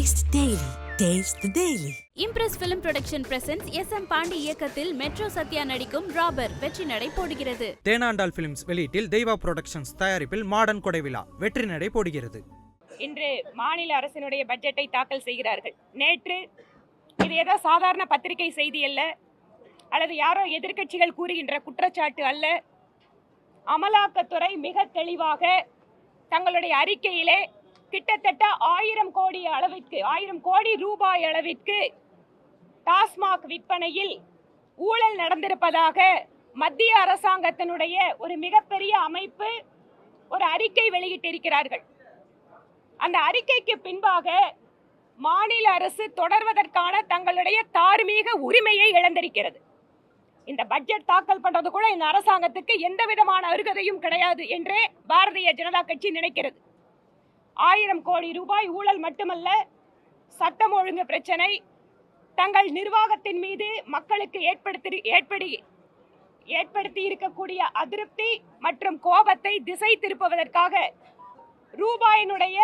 Daily. Taste the Daily. Impress film production presents S M Pandi இயக்கத்தில் metro Sathya நடிக்கும் ராபர் வெற்றி நடை போடுகிறது தேனாண்டால் பிலிம்ஸ் வெளியீட்டில் தெய்வா புரொடக்ஷன்ஸ் தயாரிப்பில் மாடர்ன் கொடை விழா வெற்றி நடை போடுகிறது இன்று மாநில அரசினுடைய பட்ஜெட்டை தாக்கல் செய்கிறார்கள் நேற்று இது ஏதோ சாதாரண பத்திரிகை செய்தி அல்ல அல்லது யாரோ எதிர்க்கட்சிகள் கூறுகின்ற குற்றச்சாட்டு அல்ல அமலாக்கத்துறை மிக தெளிவாக தங்களுடைய அறிக்கையிலே கிட்டத்தட்ட ஆயிரம் கோடி அளவிற்கு ஆயிரம் கோடி ரூபாய் அளவிற்கு டாஸ்மாக் விற்பனையில் ஊழல் நடந்திருப்பதாக மத்திய அரசாங்கத்தினுடைய ஒரு மிகப்பெரிய அமைப்பு ஒரு அறிக்கை வெளியிட்டிருக்கிறார்கள். அந்த அறிக்கைக்கு பின்பாக மாநில அரசு தொடர்வதற்கான தங்களுடைய தார்மீக உரிமையை இழந்திருக்கிறது. இந்த பட்ஜெட் தாக்கல் பண்றது கூட இந்த அரசாங்கத்துக்கு எந்த விதமான அருகதையும் கிடையாது என்றே பாரதிய ஜனதா கட்சி நினைக்கிறது. ஆயிரம் கோடி ரூபாய் ஊழல் மட்டுமல்ல சட்டம் ஒழுங்கு பிரச்சனை தங்கள் நிர்வாகத்தின் மீது மக்களுக்கு ஏற்படுத்தி ஏற்படி ஏற்படுத்தி இருக்கக்கூடிய அதிருப்தி மற்றும் கோபத்தை திசை திருப்புவதற்காக ரூபாயினுடைய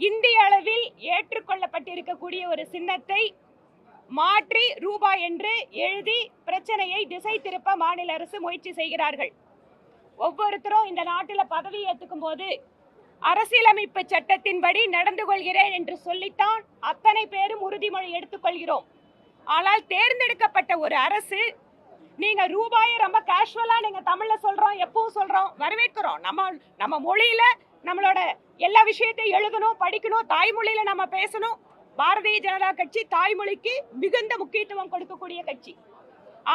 இந்திய அளவில் ஏற்றுக்கொள்ளப்பட்டிருக்கக்கூடிய ஒரு சின்னத்தை மாற்றி ரூபாய் என்று எழுதி பிரச்சனையை திசை திருப்ப மாநில அரசு முயற்சி செய்கிறார்கள். ஒவ்வொருத்தரும் இந்த நாட்டில் பதவி ஏற்றுக்கும் போது அரசியலமைப்பு சட்டத்தின்படி நடந்து கொள்கிறேன் என்று சொல்லித்தான் அத்தனை பேரும் உறுதிமொழி எடுத்துக்கொள்கிறோம். ஆனால் தேர்ந்தெடுக்கப்பட்ட ஒரு அரசு நீங்க ரூபாயை ரொம்ப கேஷுவலா நீங்க தமிழ்ல சொல்றோம் எப்பவும் சொல்றோம் வரவேற்கிறோம். நம்ம நம்ம மொழியில நம்மளோட எல்லா விஷயத்தையும் எழுதணும் படிக்கணும் தாய்மொழியில நம்ம பேசணும். பாரதிய ஜனதா கட்சி தாய்மொழிக்கு மிகுந்த முக்கியத்துவம் கொடுக்கக்கூடிய கட்சி.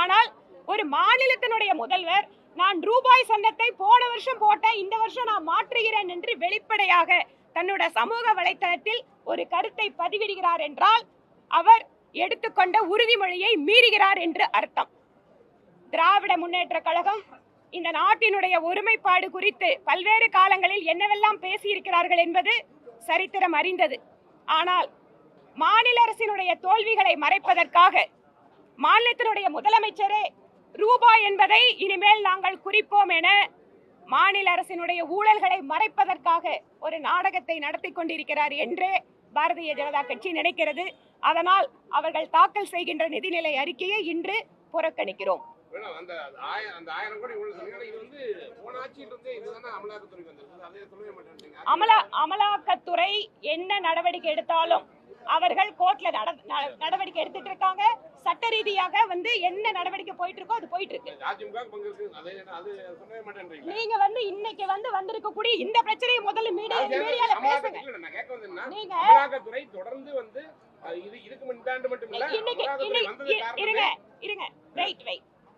ஆனால் ஒரு மாநிலத்தினுடைய முதல்வர் நான் ரூபாய் சந்தத்தை போன வருஷம் போட்டேன் இந்த வருஷம் நான் மாற்றுகிறேன் என்று வெளிப்படையாக தன்னோட சமூக வலைத்தளத்தில் ஒரு கருத்தை பதிவிடுகிறார் என்றால் அவர் எடுத்துக்கொண்ட உறுதிமொழியை மீறுகிறார் என்று அர்த்தம். திராவிட முன்னேற்ற கழகம் இந்த நாட்டினுடைய ஒருமைப்பாடு குறித்து பல்வேறு காலங்களில் என்னவெல்லாம் பேசியிருக்கிறார்கள் என்பது சரித்திரம் அறிந்தது. ஆனால் மாநில அரசினுடைய தோல்விகளை மறைப்பதற்காக மாநிலத்தினுடைய முதலமைச்சரே ரூபாய் என்பதை இனிமேல் நாங்கள் குறிப்போம் என மாநில அரசினுடைய ஊழல்களை மறைப்பதற்காக ஒரு நாடகத்தை நடத்தி கொண்டிருக்கிறார் என்றே பாரதிய ஜனதா கட்சி நினைக்கிறது. அதனால் அவர்கள் தாக்கல் செய்கின்ற நிதிநிலை அறிக்கையை இன்று புறக்கணிக்கிறோம். அமலா அமலாக்கத்துறை என்ன நடவடிக்கை எடுத்தாலும் அவர்கள் கோர்ட்ல நட- நட- நடவடிக்கை எடுத்துட்டு இருக்காங்க. சட்ட ரீதியாக வந்து என்ன நடவடிக்கை போயிட்டு இருக்கோ அது போயிட்டு இருக்கு நீங்க வந்து இன்னைக்கு வந்து வந்திருக்கக்கூடிய இந்த பிரச்சனையை முதல்ல மீடியால பேசுங்க. நீங்க தொடர்ந்து வந்து இது இதுக்கு முன்னாண்டு மட்டும் இல்ல இருங்க இருங்க. வெயிட்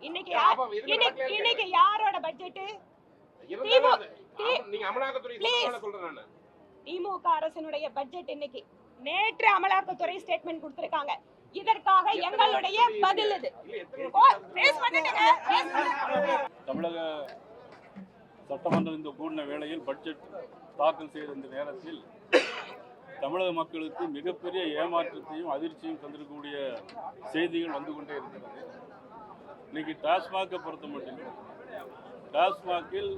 இன்னைக்கு இன்னைக்கு யாரோட பட்ஜெட் திமுக அரசினுடைய பட்ஜெட் இன்னைக்கு. நேற்று அமலாக்கத்துறை ஸ்டேட்மெண்ட் கொடுத்திருக்காங்க. இதற்காக எங்களுடைய பதில் இது. தமிழக சட்டமன்றம் இந்த கூடின வேளையில் பட்ஜெட் தாக்கல் செய்த இந்த நேரத்தில் தமிழக மக்களுக்கு மிகப்பெரிய ஏமாற்றத்தையும் அதிர்ச்சியும் தந்திருக்கக்கூடிய செய்திகள் வந்து கொண்டே இருக்கிறது. இன்னைக்கு டாஸ்மாகை பொறுத்த மட்டும் டாஸ்மாகில்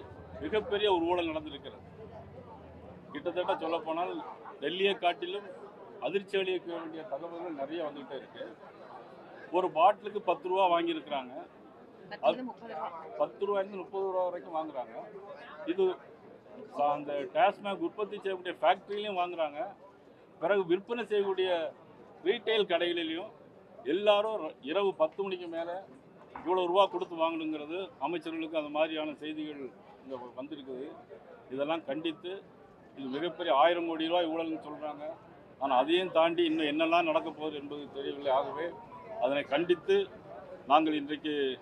மிகப்பெரிய ஒரு ஊழல் நடந்திருக்கிறது. கிட்டத்தட்ட சொல்லப்போனால் டெல்லியை காட்டிலும் அதிர்ச்சி அளிக்க வேண்டிய தகவல்கள் நிறைய வந்துகிட்டே இருக்கு. ஒரு பாட்டிலுக்கு பத்து ரூபா வாங்கியிருக்கிறாங்க. பத்து ரூபாயிலிருந்து முப்பது ரூபா வரைக்கும் வாங்குறாங்க. இது அந்த டாஸ்மாக் உற்பத்தி செய்யக்கூடிய ஃபேக்ட்ரிலையும் வாங்குறாங்க. பிறகு விற்பனை செய்யக்கூடிய ரீட்டைல் கடைகளிலையும் எல்லாரும் இரவு பத்து மணிக்கு மேலே இவ்வளோ ரூபா கொடுத்து வாங்கணுங்கிறது அமைச்சர்களுக்கு அந்த மாதிரியான செய்திகள் இங்கே வந்திருக்குது. இதெல்லாம் கண்டித்து இது மிகப்பெரிய ஆயிரம் கோடி ரூபாய் ஊழல்னு சொல்கிறாங்க ஆனால் அதையும் தாண்டி இன்னும் என்னெல்லாம் நடக்க போகுது என்பது தெரியவில்லை. ஆகவே அதனை கண்டித்து நாங்கள் இன்றைக்கு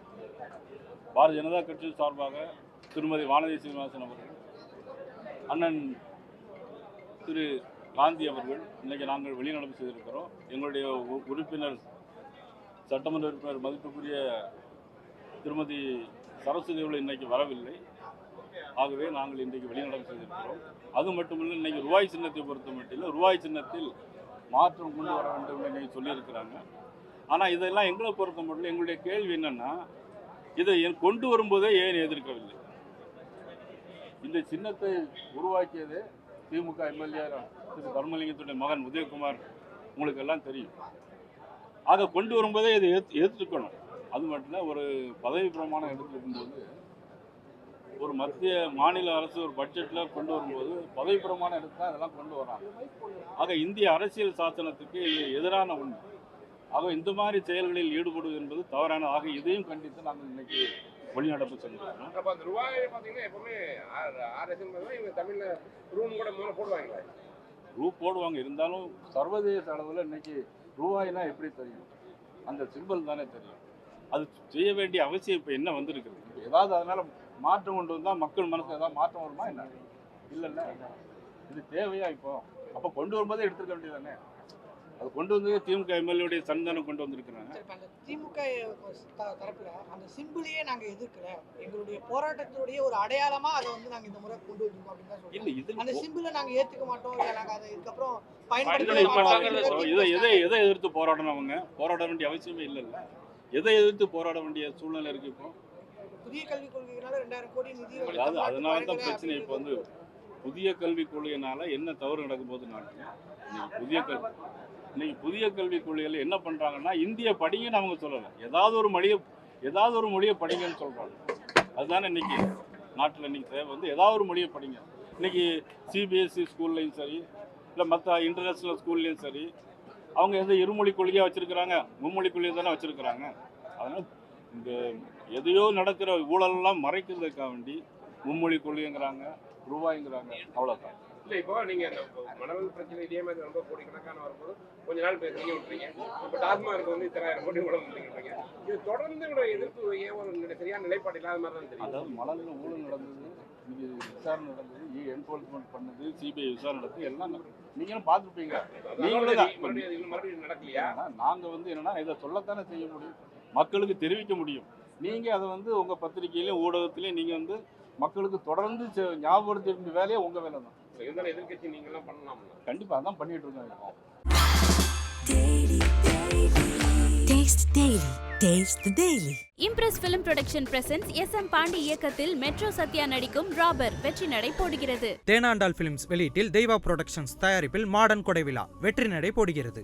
பாரதிய ஜனதா கட்சி சார்பாக திருமதி வானதி சீனிவாசன் அவர்கள் அண்ணன் திரு காந்தி அவர்கள் இன்றைக்கு நாங்கள் வெளிநடப்பு செய்திருக்கிறோம். எங்களுடைய உ- உறுப்பினர் சட்டமன்ற உறுப்பினர் மதிப்புக்குரிய திருமதி சரஸ்வதி அவர்கள் இன்றைக்கு வரவில்லை. ஆகவே நாங்கள் இன்றைக்கு வெளிநடப்பு செய்திருக்கிறோம். அது மட்டுமில்லை இன்னைக்கு ரூபாய் சின்னத்தை பொறுத்த மட்டும் ரூபாய் சின்னத்தில் மாற்றம் கொண்டு வர வேண்டும் என்று சொல்லியிருக்கிறாங்க. ஆனால் இதெல்லாம் எங்களை பொறுத்த மட்டும் எங்களுடைய கேள்வி என்னன்னா இதை என் கொண்டு வரும்போதே ஏன் எதிர்க்கவில்லை? இந்த சின்னத்தை உருவாக்கியது திமுக எம்எல்ஏ திரு தர்மலிங்கத்துடைய மகன் உதயகுமார். உங்களுக்கு எல்லாம் தெரியும். ஆக கொண்டு வரும்போதே இதை ஏற்று எதிர்த்துக்கணும். அது மட்டும் இல்லை ஒரு பதவி பிரமாணம் எடுத்துருக்கும்போது ஒரு மத்திய மாநில அரசு ஒரு பட்ஜெட்டில் கொண்டு வரும்போது பதவி பிரமாணம் எடுத்து தான் இதெல்லாம் கொண்டு வராங்க. ஆக இந்திய அரசியல் சாசனத்துக்கு எதிரான ஒன்று. ஆக இந்த மாதிரி செயல்களில் ஈடுபடுவது என்பது தவறான. ஆக இதையும் கண்டித்து நாங்கள் இன்னைக்கு வெளிநடப்பு செஞ்சிருக்கோம் அப்ப அந்த ரூபாய் பாத்தீங்கன்னா எப்பவுமே இவங்க தமிழ்ல ரூம் கூட முதல்ல போடுவாங்களே. ரூ போடுவாங்க. இருந்தாலும் சர்வதேச அளவில் இன்னைக்கு ரூபாய்னா எப்படி தெரியும்? அந்த சிம்பிள் தானே தெரியும். அது செய்ய வேண்டிய அவசியம் இப்போ என்ன வந்திருக்குது? ஏதாவது அதனால மாற்றம் கொண்டு வந்தால் மக்கள் மனசுல ஏதாவது மாற்றம் வருமா என்ன? இல்லைல்ல. இது தேவையா இப்போ? அப்போ கொண்டு வரும்போதே எடுத்துக்க வேண்டியதானே அது கொண்டு வந்தது திமுக எம்எல்ஏடைய சந்தானம் கொண்டு வந்திருக்கிறாங்க. திமுக தரப்புல அந்த சிம்பிளையே நாங்க எதிர்க்கல. எங்களுடைய போராட்டத்தினுடைய ஒரு அடையாளமா அதை வந்து நாங்க இந்த முறை கொண்டு வந்திருக்கோம் அப்படின்னு அந்த சிம்பிளை நாங்க ஏத்துக்க மாட்டோம். நாங்க அதை இதுக்கப்புறம் பயன்படுத்த இதை எதை எதை எதிர்த்து போராடணும் அவங்க போராட வேண்டிய அவசியமே இல்லைல்ல. எதை எதிர்த்து போராட வேண்டிய சூழ்நிலை இருக்கு இப்போ? புதிய கல்விக் கொள்கையினால ரெண்டாயிரம் கோடி நிதி அதாவது அதனால தான் பிரச்சனை இப்போ வந்து புதிய கல்விக் கொள்கையினால என்ன தவறு நடக்கும்போது நாட்டில் இன்னைக்கு புதிய கல்வி இன்னைக்கு புதிய கல்விக் கொள்கையில் என்ன பண்ணுறாங்கன்னா இந்திய படிங்கன்னு அவங்க சொல்லலை. ஏதாவது ஒரு மொழியை ஏதாவது ஒரு மொழியை படிங்கன்னு சொல்கிறாங்க அதுதானே இன்னைக்கு நாட்டில் இன்னைக்கு தேவை. வந்து ஏதாவது ஒரு மொழியை படிங்க. இன்னைக்கு சிபிஎஸ்சி ஸ்கூல்லையும் சரி இல்லை மற்ற இன்டர்நேஷ்னல் ஸ்கூல்லையும் சரி அவங்க எந்த இருமொழி கொள்கையாக வச்சுருக்கிறாங்க? மும்மொழி கொள்கையை தானே வச்சுருக்கிறாங்க. அதனால் இந்த எதையோ நடக்கிற ஊழலெல்லாம் மறைக்கிறதுக்காக வேண்டி மும்மொழி கொள்கைங்கிறாங்க ரூபாய்ங்கிறாங்க அவ்வளோதான் இல்ல இப்போ நீங்க அந்த மணல் பிரச்சனை இதே மாதிரி ரொம்ப கோடிக்கணக்கான வரும்போது கொஞ்ச நாள் பேசுறீங்க விட்டுறீங்க. இப்ப டாஸ்மார்க் வந்து இத்தனாயிரம் கோடி கூட இல்லைங்கிறீங்க இது தொடர்ந்து இவ்வளவு எதிர்ப்பு ஏன் ஒரு சரியான நிலைப்பாடு இல்லாத மாதிரி தான் தெரியும் அதாவது மணலில் ஊழல் நடந்தது இது விசாரணை நடந்தது என்ஃபோர்ஸ்மெண்ட் பண்ணது சிபிஐ விசாரணை நடந்தது எல்லாம். நீங்களும் பார்த்துருப்பீங்க. நீங்களும் மறுபடியும் நடக்கலையா? ஏன்னா, நாங்க வந்து என்னன்னா இதை சொல்லத்தானே செய்ய முடியும்? மக்களுக்கு தெரிவிக்க முடியும். நீங்க அதை வந்து உங்க பத்திரிகையிலையும் ஊடகத்திலையும் நீங்க வந்து மக்களுக்கு தொடர்ந்து ஞாபகப்படுத்த வேண்டிய வேலையே உங்க வேலை தான். இருந்தாலும் எதிர்க்கட்சி நீங்க எல்லாம் பண்ணலாம்ல? கண்டிப்பா அதான் பண்ணிட்டு இருக்கோம் இப்போ. Taste Daily. Taste the Daily. Impress film production presents S M Pandi இயக்கத்தில் மெட்ரோ சத்யா நடிக்கும் ராபர் வெற்றி நடை போடுகிறது. தேனாண்டால் பிலிம்ஸ் வெளியீட்டில் தெய்வா புரொடக்ஷன்ஸ் தயாரிப்பில் மாடர்ன் கொடை விழா வெற்றி நடை போடுகிறது.